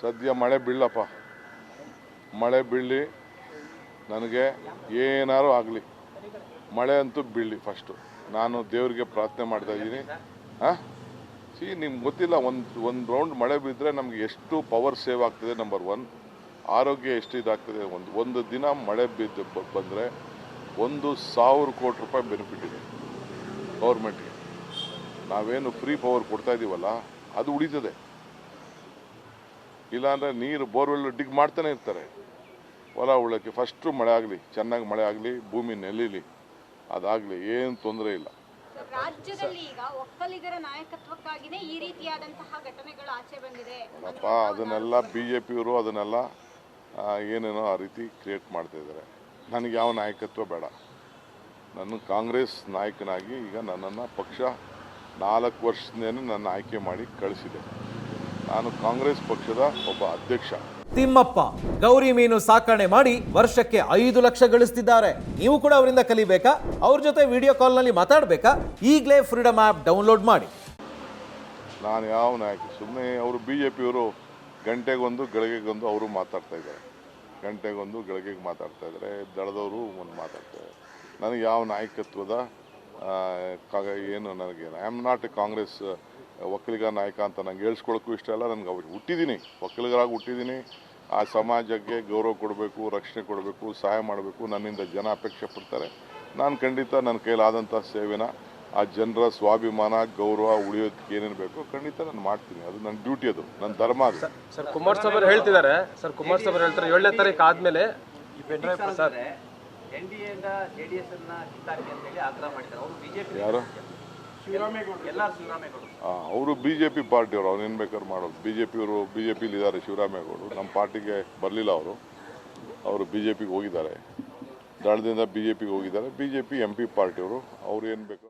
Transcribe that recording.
ಸದ್ಯ ಮಳೆ ಬೀಳಪ್ಪ. ಮಳೆ ಬೀಳಲಿ, ನನಗೆ ಏನಾರು ಆಗಲಿ. ಮಳೆ ಅಂತೂ ಬೀಳಲಿ ಫಸ್ಟು ನಾನು ದೇವರಿಗೆ ಪ್ರಾರ್ಥನೆ ಮಾಡ್ತಾ ಇದ್ದೀನಿ. ಹಾಂ? ಸಿ ನಿಮ್ಗೆ ಗೊತ್ತಿಲ್ಲ, ಒಂದು ಒಂದು ರೌಂಡ್ ಮಳೆ ಬಿದ್ದರೆ ನಮ್ಗೆ ಎಷ್ಟು ಪವರ್ ಸೇವ್ ಆಗ್ತದೆ ನಂಬರ್ ಒನ್ ಆರೋಗ್ಯ ಎಷ್ಟು ಇದಾಗ್ತದೆ, ಒಂದು ಒಂದು ದಿನ ಮಳೆ ಬಿದ್ದು, ಬಂದರೆ ಒಂದು ಸಾವಿರ ಕೋಟಿ ರೂಪಾಯಿ ಬೆನಿಫಿಟ್ ಇದೆ ಗೌರ್ಮೆಂಟ್ಗೆ ನಾವೇನು ಫ್ರೀ ಪವರ್ ಕೊಡ್ತಾ ಇದ್ದೀವಲ್ಲ ಅದು ಉಳಿತದೆ. ಇಲ್ಲಾಂದರೆ ನೀರು ಬೋರ್ವೆಲ್ ಡಿಗ್ ಮಾಡ್ತಾನೆ ಇರ್ತಾರೆ. ಹೊಲ ಉಳ್ಳಕ್ಕೆ ಫಸ್ಟು ಮಳೆ ಆಗಲಿ ಚೆನ್ನಾಗಿ ಮಳೆ ಆಗಲಿ ಭೂಮಿ ನೆಲೀಲಿ ಅದಾಗಲಿ ಏನು ತೊಂದರೆ ಇಲ್ಲ. ರಾಜ್ಯದಲ್ಲಿ ಈಗ ಒಕ್ಕಲಿಗರ ನಾಯಕತ್ವಕ್ಕಾಗಿನೇ ಈ ರೀತಿಯಾದಂತಹ ಘಟನೆಗಳು ಆಚೆ ಬಂದಿದೆ ಅಪ್ಪ ಅದನ್ನೆಲ್ಲ ಬಿ ಜೆ ಪಿಯವರು ಅದನ್ನೆಲ್ಲ ಏನೇನೋ ಆ ರೀತಿ ಕ್ರಿಯೇಟ್ ಮಾಡ್ತಾ ಇದ್ದಾರೆ. ನನಗೆ ಯಾವ ನಾಯಕತ್ವ ಬೇಡ. ನನ್ನ ಕಾಂಗ್ರೆಸ್ ನಾಯಕನಾಗಿ ಈಗ ನನ್ನನ್ನು ಪಕ್ಷ ನಾಲ್ಕು ವರ್ಷದಿಂದ ನನ್ನ ಆಯ್ಕೆ ಮಾಡಿ ಕಳಿಸಿದೆ. ನಾನು ಕಾಂಗ್ರೆಸ್ ಪಕ್ಷದ ಒಬ್ಬ ಅಧ್ಯಕ್ಷ. ತಿಮ್ಮಪ್ಪ ಗೌರಿ ಮೀನು ಸಾಕಣೆ ಮಾಡಿ ವರ್ಷಕ್ಕೆ ಐದು ಲಕ್ಷ ಗಳಿಸ್ತಿದ್ದಾರೆ. ನೀವು ಕೂಡ ಅವರಿಂದ ಕಲಿಬೇಕಾ? ಅವ್ರ ಜೊತೆ ವಿಡಿಯೋ ಕಾಲ್ನಲ್ಲಿ ಮಾತಾಡಬೇಕಾ? ಈಗಲೇ ಫ್ರೀಡಮ್ ಆ್ಯಪ್ ಡೌನ್ಲೋಡ್ ಮಾಡಿ. ನಾನು ಯಾವ ನಾಯಕ? ಸುಮ್ಮನೆ ಅವರು ಬಿ ಜೆ ಪಿಯವರು ಗಂಟೆಗೊಂದು ಗಳಿಗೆಗೊಂದು ಅವರು ಮಾತಾಡ್ತಾ ಇದ್ದಾರೆ. ಗಂಟೆಗೊಂದು ಗಳಿಗೆಗೆ ಮಾತಾಡ್ತಾ ಇದ್ದಾರೆ. ದಳದವರು ಒಂದು ಮಾತಾಡ್ತಾ ಇದ್ದಾರೆ. ನನಗೆ ಯಾವ ನಾಯಕತ್ವದ ಏನು ನನಗೆ I am not a Congress Vokkaliga ನಾಯಕ ಅಂತ ನಂಗೆ ಹೇಳ್ಸ್ಕೊಳಕ್ಕೂ ಇಷ್ಟ ಇಲ್ಲ. ನನಗೆ ಅವ್ರು ಹುಟ್ಟಿದ್ದೀನಿ ಒಕ್ಕಲಿಗರಾಗಿ ಹುಟ್ಟಿದ್ದೀನಿ ಆ ಸಮಾಜಕ್ಕೆ ಗೌರವ ಕೊಡಬೇಕು, ರಕ್ಷಣೆ ಕೊಡಬೇಕು, ಸಹಾಯ ಮಾಡಬೇಕು, ನನ್ನಿಂದ ಜನ ಅಪೇಕ್ಷೆ ಪಡ್ತಾರೆ. ನಾನು ಖಂಡಿತ ನನ್ನ ಕೈಲಾದಂಥ ಸೇವೆನ, ಆ ಜನರ ಸ್ವಾಭಿಮಾನ, ಗೌರವ ಉಳಿಯೋದಕ್ಕೆ ಏನೇನು ಬೇಕೋ ಖಂಡಿತ ನಾನು ಮಾಡ್ತೀನಿ. ಅದು ನನ್ನ ಡ್ಯೂಟಿ ಅದು. ನನ್ನ ಧರ್ಮ ಅದು. ಸರ್ ಕುಮಾರಸ್ವಾಮಿ ಹೇಳ್ತಿದ್ದಾರೆ. ಸರ್, ಕುಮಾರಸ್ವಾಮಿ ಹೇಳ್ತಾರೆ, ಏಳನೇ ತಾರೀಕು ಆದಮೇಲೆ ಸರ್ ಎನ್ ಡಿ ಎದ ಜೆ ಡಿ ಎಸ್ ಅನ್ನ ಕಿತ್ತಾಕಿ ಅಂತ ಹೇಳಿ ಆಗ್ರಹ ಮಾಡಿದ್ದಾರೆ. ಅವರು ಬಿಜೆಪಿ ಯಾರು? ಅವರು ಬಿ ಜೆ ಪಿ ಪಾರ್ಟಿಯವರು ಅವ್ರು ಏನು ಬೇಕಾದ್ರು ಮಾಡೋದು. ಬಿ ಜೆ ಪಿಯವರು ಬಿ ಜೆ ಪಿಲಿ ಇದ್ದಾರೆ ಶಿವರಾಮೇಗೌಡರು ನಮ್ಮ ಪಾರ್ಟಿಗೆ ಬರಲಿಲ್ಲ ಅವರು. ಅವರು ಬಿ ಜೆ ಪಿಗೆ ಹೋಗಿದ್ದಾರೆ. ದಳದಿಂದ ಬಿ ಜೆ ಪಿಗೆ ಹೋಗಿದ್ದಾರೆ. B J P M P ಪಾರ್ಟಿಯವರು ಅವ್ರು ಏನು ಬೇಕು